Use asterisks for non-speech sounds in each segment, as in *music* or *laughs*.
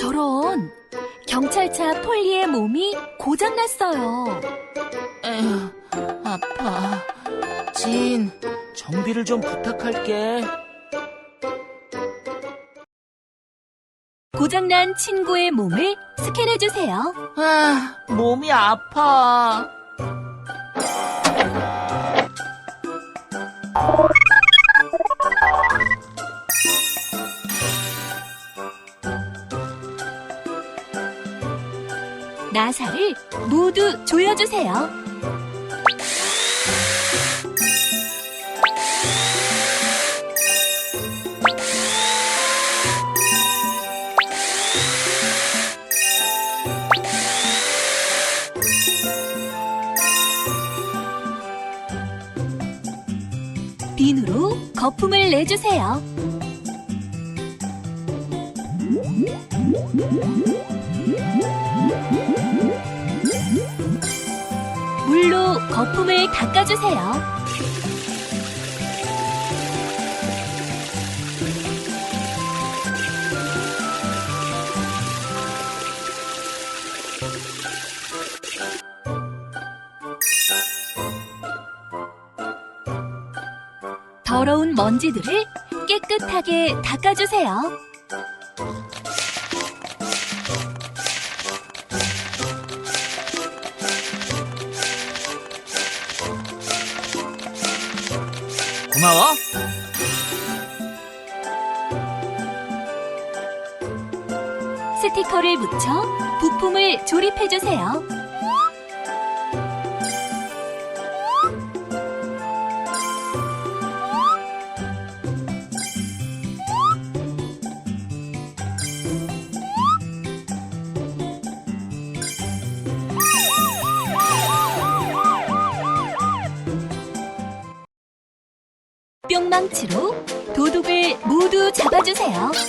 저런 경찰차 폴리의 몸이 고장났어요. 에휴, 아파. 진, 정비를 좀 부탁할게. 고장난 친구의 몸을 스캔해 주세요. 아, 몸이 아파. 나사를 모두 조여주세요. 비누로 거품을 내주세요. 거품을 닦아주세요. 더러운 먼지들을 깨끗하게 닦아주세요. 고마워. 스티커를 묻혀 부품을 조립해주세요. 뿅망치로 도둑을 모두 잡아주세요. *laughs*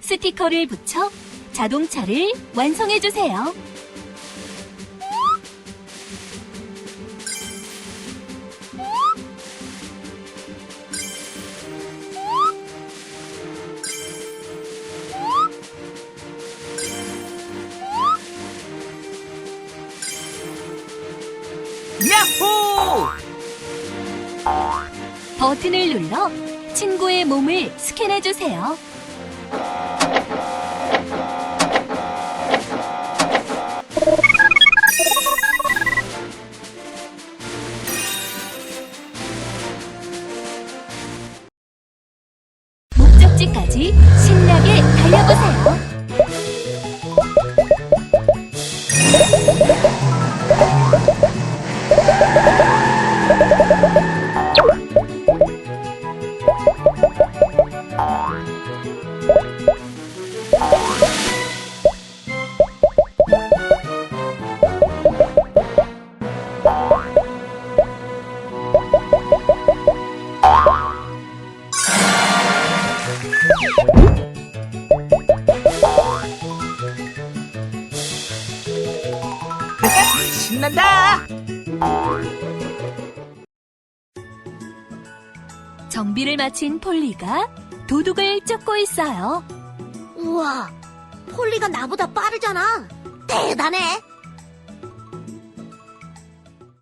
스티커를 붙여 자동차를 완성해주세요. 야호! 버튼을 눌러 친구의 몸을 스캔해 주세요. 목적지까지 신나게 달려보세요. 신난다! 정비를 마친 폴리가 도둑을 쫓고 있어요. 우와, 폴리가 나보다 빠르잖아. 대단해.